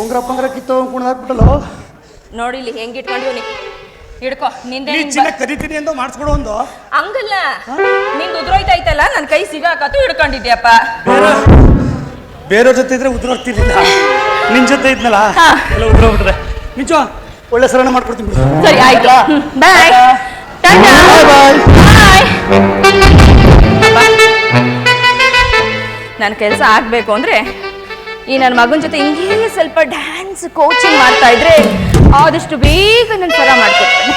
ಉಂಗ್ರ ಪಂಗ್ರ ಕಿತ್ತು ಕುಣ್ದಾಕ್ಬಿಟ್ಟಲ್ಲ ನೋಡಿ ಇಲ್ಲಿ ಹೆಂಗ್ ಇಟ್ಕೊಂಡಿವ್ನಿ ಹಿಡ್ಕೊ ನಿಂದೆ ನೀ ನಿನ್ ಚಿನ್ನ ಬ- ಕರಿತೀನಿ ಅಂತ ಮಾಡಿಸ್ಕೊಡು ಒಂದು. ಹಂಗಲ್ಲ. ನಿಂದು ಉದ್ರೋಯ್ತೈತಲ್ಲ ನನ್ನ ಕೈ ಸಿಗಾಕತ್ತು ಹಿಡ್ಕೊಂಡಿದ್ಯಪ್ಪ. ಬೇರೆ ಬೇರೆ ಜೊತೆ ಇದ್ರೆ ಉದುರೋಗ್ತಿರ್ಲಿಲ್ಲ. ನಿನ್ ಜೊತೆ ಇದ್ನಲ್ಲ? ಹಾ. ಎಲ್ಲ ಉದುರೋಗ್ಬಿಟ್ರೆ. ನಿಜ ಒಳ್ಳೆ ಸರಣ ಮಾಡ್ಕೊಡ್ತೀನಿ ಬಿಡು. ಸರಿ ಆಯ್ತು. ಬಾಯ್ ಬಾಯ್ ನನ್ನ ಕೆಲಸ ಆಗ್ಬೇಕು ಅಂದ್ರೆ ಈ ನನ್ನ ಮಗನ ಜೊತೆ ಹಿಂಗೆ ಸ್ವಲ್ಪ ಡ್ಯಾನ್ಸ್ ಕೋಚಿಂಗ್ ಮಾಡ್ತಾ ಇದ್ರೆ ಆದಷ್ಟು ಬೇಗ ನನ್ನ ಸರ ಮಾಡ್ಕೊಡ್ತೇನೆ.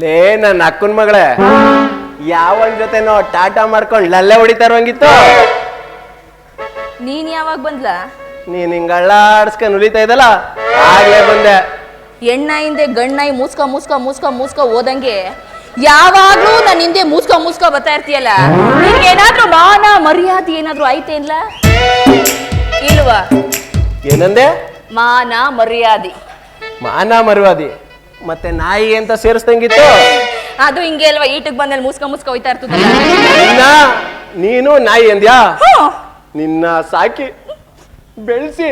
ಲೇ ನನ್ನ ಅಕ್ಕನ ಮಗಳೇ ಯಾವನ್ ಜೊತೆನೋ ಟಾಟಾ ಮಾಡ್ಕೊಂಡ್ ಲಲ್ಲೆ ಹೊಡಿತಾ ಇರೋಂಗಿತ್ತು? ನೀನ್ ಯಾವಾಗ ಬಂದ್ಲಾ? ನೀನ್ ಹಿಂಗ್ ಅಳ್ಳಾಡ್ಸ್ಕೊಂಡ್ ಉಳಿತಾ ಇದ್ದಲ್ಲ ಆಗ್ಲೇ ಬಂದೆ. ಹೆಣ್ಣಾಯಿಂದೆ ಗಣ್ಣಾಯಿ ಮುಸ್ಕ ಮುಸ್ಕ ಮುಸ್ಕ ಮುಸ್ಕ ಓದಂಗೆ ಯಾವಾಗ್ಲೂ ನನ್ನ ಹಿಂದೆ ಮೂಸ್ಕ ಮೂಸ್ಕ ಬರ್ತಾ ಇರ್ತೀಯಲ್ಲ? ಏನಾದ್ರೂ ಮಾನ ಮರ್ಯಾದೆ ಏನಾದ್ರೂ ಐತೇನ್ಲ ಇಲ್ವಾ? ಏನಂದೆ? ಮಾನ ಮರ್ಯಾದೆ. ಮಾನ ಮರ್ಯಾದೆ. ಮತ್ತೆ ನಾಯಿ ಅಂತ ಸೇರಿಸ್ದಂಗಿತ್ತು? ಅದು ಹಿಂಗೆ ಅಲ್ವಾ ಈಟಕ್ ಬಂದಲ್ಲಿ ಮುಸ್ಕ ಮುಸ್ಕ ಹೋಯ್ತಾ ಇರ್ತದಲ್ಲ? ನಿನ್ನ ನೀನು ನಾಯಿ ಅಂದ್ಯಾ. ನಿನ್ನ ಸಾಕಿ ಬೆಳೆಸಿ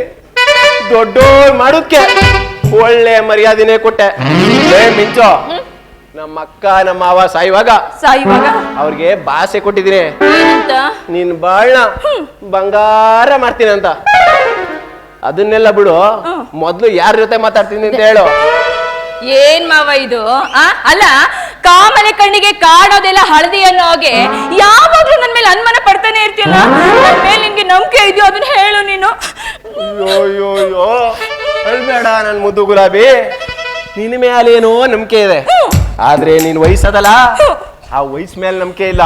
ದೊಡ್ಡೋರ್ ಮಾಡೋದ್ಕೆ. ಒಳ್ಳೆ ಮರ್ಯಾದಿನೇ ಕೊಟ್ಟೆ. ಮಿಂಚು ಮಿಂಚೋ. ನಮ್ಮ ಅಕ್ಕ ನಮ್ಮ ಮಾವ ಸಾಯುವಾಗ ಸಾಯುವಾಗ? ಅವ್ರಿಗೆ ಭಾಷೆ ಕೊಟ್ಟಿದ್ದೀನಿ. ಏನಂತ? ನೀನ್ ಬಾಳ್ನ ಬಂಗಾರ ಮಾಡ್ತೀನಿ ಅಂತ. ಅದನ್ನೆಲ್ಲ ಬಿಡು. ಮೊದ್ಲು ಯಾರ ಜೊತೆ ಮಾತಾಡ್ತೀನಿ ಅಂತ ಹೇಳು. ಏನ್ ಮಾವ ಇದು? ಆ? ಅಲ್ಲ ಕಾಮನೆ ಕಣ್ಣಿಗೆ ಕಾಣೋದೆಲ್ಲ ಹಳದಿ ಅನ್ನೋ ಹಾಗೆ ಯಾವಾಗ್ಲೂ ನನ್ ಮೇಲೆ ಅನುಮಾನ ಪಡ್ತಾನೆ ಇರ್ತೀಯಲ್ಲ? ನನ್ ಮೇಲೆ ನಿನ್ಗೆ ನಂಬಿಕೆ ಇದೆಯೋ ಅದನ್ನ ಹೇಳು ನೀನು. ಅಯ್ಯೋ ಅಯ್ಯೋ ಅಯ್ಯೋ. ಹೇಳ್ಬೇಡ ನನ್ ಮುದ್ದು ಗುಲಾಬಿ. ನಿನ್ನ ಮೇಲೇನೋ ನಂಬಿಕೆ ಇದೆ. ಆದ್ರೆ ನೀನ್ ವಯಸ್ಸದಲ್ಲ? ಆ ವಯಸ್ ಮೇಲೆ ನಂಬಿಕೆ ಇಲ್ಲ.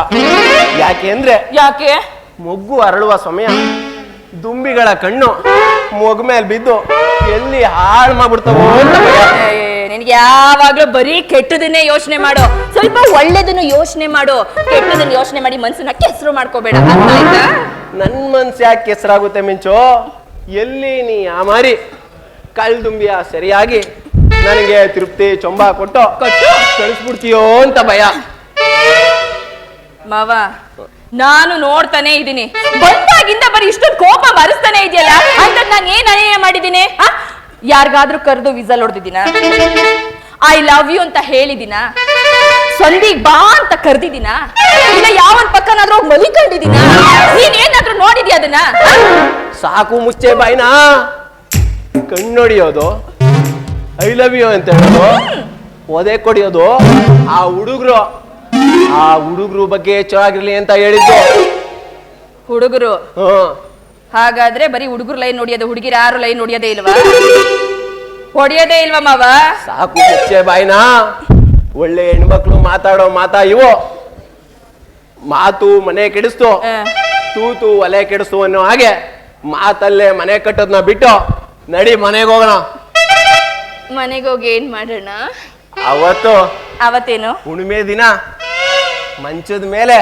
ಯಾಕೆ ಅಂದ್ರೆ ಯಾಕೆ? ಮೊಗ್ಗು ಅರಳುವ ಸಮಯ ದುಂಬಿಗಳ ಕಣ್ಣು ಮೊಗ್ ಮೇಲೆ ಬಿದ್ದು ಎಲ್ಲಿ ಹಾಳು ಮಾಡ್ಬಿಡ್ತಾವೋ? ಅಂತ ಭಯ. ನಿನಗೆ ಯಾವಾಗ್ಲೂ ಬರೀ ಕೆಟ್ಟದನ್ನೇ ಯೋಚನೆ ಮಾಡು. ಸ್ವಲ್ಪ ಒಳ್ಳೇದನ್ನು ಯೋಚನೆ ಮಾಡು. ಕೆಟ್ಟದನ್ನ ಯೋಚನೆ ಮಾಡಿ ಮನ್ಸನ್ನ ಕೆಸರು ಮಾಡ್ಕೋಬೇಡ. ಅರ್ಥ ಆಯ್ತಾ? ನನ್ ಮನ್ಸ್ ಯಾಕೆ ಕೆಸರಾಗುತ್ತೆ ಮಿಂಚು? ಎಲ್ಲಿ ನೀ ಆ ಮಾರಿ? ಕಳ್ದುಂಬಿಯ ಸರಿಯಾಗಿ ನನಗೆ ತೃಪ್ತಿ ಚೊಂಬ ಕೊಟ್ಟು ಕೊಟ್ಟು ಕಳಿಸ್ಬಿಡ್ತೀಯೋ ಅಂತ ಭಯ. ಮಾವ ನಾನು ನೋಡ್ತಾನೆ ಇದ್ದೀನಿ. ಬಂದಾಗಿಂದ ಬರೀ ಇಷ್ಟೊಂದು ಕೋಪ ಬರಿಸ್ತಾನೆ ಇದೆಯಲ್ಲ? ಅಂತ ನಾನು ಏನ್ ಅನ್ಯಾಯ ಮಾಡಿದ್ದೀನಿ? ಯಾರಿಗಾದ್ರೂ ಕರೆದು ವಿಸಲ್ ಹೊಡೆದಿದ್ದೀನ? ಐ ಲವ್ ಯು ಅಂತ ಹೇಳಿದಿನ ಸಂದಿಗ್ ಬಾ ಅಂತ ಕರೆದಿದ್ದೀನ? ಇಲ್ಲ ಯಾವನ್ ಪಕ್ಕನಾದ್ರೂ ಮಲಿಕೊಂಡಿದ್ದೀನ? ನೀನ್ ಏನಾದ್ರೂ ನೋಡಿದ್ಯಾ ಅದನ್ನ? ಸಾಕು ಮುಚ್ಚೆ ಬಾಯ್ನಾ? ಕಣ್ಣೊಡಿಯೋದು. ಐ ಲವ್ ಯು ಅಂತ ಹೇಳೋದು. ಒದೆ ಕೊಡಿಯೋದು. ಆ ಹುಡುಗರು ಆ ಹುಡುಗರು ಬಗ್ಗೆ ಚೆನ್ನಾಗಿರ್ಲಿ ಅಂತ ಹೇಳಿದ್ದು. ಹುಡುಗರು? ಹ್ಮ್. ಹಾಗಾದ್ರೆ ಬರೀ ಹುಡುಗರು ಲೈನ್ ನೋಡಿಯೋದು ಹುಡುಗಿರ ಯಾರು ಲೈನ್ ನೋಡಿಯೋದೇ ಇಲ್ವಾ? ಹೊಡಿಯೋದೇ ಇಲ್ವಾ ಮಾವ? ಸಾಕು ಮುಚ್ಚೆ ಬಾಯ್ನಾ. ಒಳ್ಳೆ ಹೆಣ್ಮಕ್ಳು ಮಾತಾಡೋ ಮಾತಾ ಇವು. ಮಾತು ಮನೆ ಕೆಡಿಸ್ತು. ತೂತು ಒಲೆ ಕೆಡಿಸ್ತು ಅನ್ನೋ ಹಾಗೆ ಮಾತಲ್ಲೇ ಮನೆ ಕಟ್ಟೋದನ್ನ ಬಿಟ್ಟು ನಡಿ ಮನೆಗೆ ಹೋಗೋಣ. ಮನೆಗೆ ಹೋಗಿ ಏನ್ ಮಾಡೋಣ? ಅವತ್ತು ಅವತ್ತೇನು? ಹುಣ್ಮೆ ದಿನ. ಮಂಚದ ಮೇಲೆ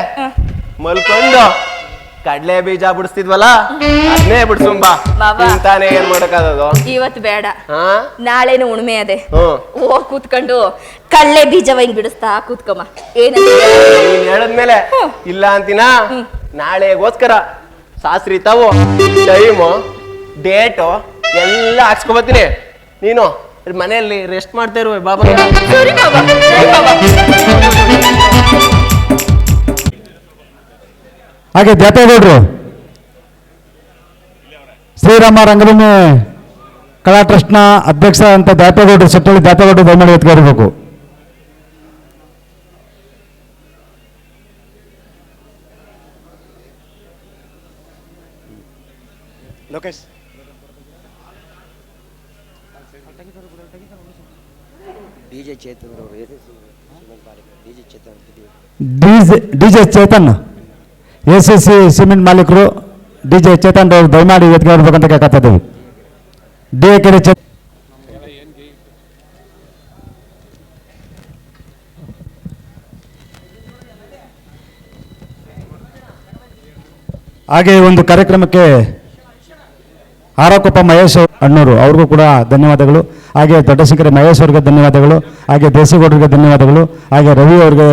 ಮಲ್ಕೊಂಡು ಕಡಲೆ ಬೀಜ ಬಿಡಿಸ್ತಿದ್ವಲ್ಲ? ಅದನ್ನೇ ಬಿಡ್ಸುಂಬಾ. ತಾನೇ ಏನ್ ಮಾಡಕ್ಕಾಗದು ಇವತ್ತು ಬೇಡ. ಹಾ? ನಾಳೆನು ಉಣ್ಮೆ ಅದೇ. ಹ್ಮ್ ಹೋಗ್ ಕೂತ್ಕೊಂಡು ಕಳ್ಳೆ ಬೀಜ ವೈನ್ ಬಿಡಿಸ್ತಾ ಕೂತ್ಕೊಮ್ಮ. ಏನಂತ ನೀನ್ ಹೇಳದ್ಮೇಲೆ ಇಲ್ಲ ಅಂತಿನ? ನಾಳೆಗೋಸ್ಕರ ಶಾಸ್ತ್ರಿ ತಾವು ಟೈಮು ಡೇಟು ಎಲ್ಲ ಹಾಕ್ಸ್ಕೊಬತ್ತೀನಿ ನೀನು ಮನೆಯಲ್ಲಿ ರೆಸ್ಟ್ ಮಾಡ್ತಾ ಇರುವ ಬಾಬಾ. ಸರಿ ಬಾಬಾ. ಸರಿ ಹಾಗೆ ದ್ಯಾಪೇಗೌಡರು ಶ್ರೀರಾಮ ರಂಗಭೂಮಿ ಕಲಾ ಟ್ರಸ್ಟ್ನ ಅಧ್ಯಕ್ಷ ಅಂತ ದ್ಯಾಪೇಗೌಡರು ಸೆಟ್ಟಳ್ಳಿ ದ್ಯಾಪೇಗೌಡರು ದಯಮಾಡಿ ಎತ್ಕೊಳ್ಬೇಕು ಲೋಕೇಶ್. ಅವರು DJ Chetan DJ D J Chetan? A C C cement ಮಾಲೀಕರು, ಡಿ ಜೆ ಚೇತನ್ ಅವರು ದಯಮಾಡಿ ಎತ್ಕೊಳ್ಬೇಕಂತ ಕೇಳ್ಕೊತಾ ಇದ್ದೀವಿ. ಡಿ ಕೆರೆ ಚೇತನ್ ಹಾಗೆ ಒಂದು ಕಾರ್ಯಕ್ರಮಕ್ಕೆ ಆರೋಕೊಪ್ಪ ಮಹೇಶ್ ಅಣ್ಣೂರು, ಅವ್ರಿಗೂ ಕೂಡ ಧನ್ಯವಾದಗಳು. ಹಾಗೆ ದೊಡ್ಡಶಂಕರಿ ಮಹೇಶ್ ಅವ್ರಿಗೆ ಧನ್ಯವಾದಗಳು. ಹಾಗೆ ದೇಸಿಗೌಡರಿಗೆ ಧನ್ಯವಾದಗಳು. ಹಾಗೆ ರವಿ ಅವ್ರಿಗೆ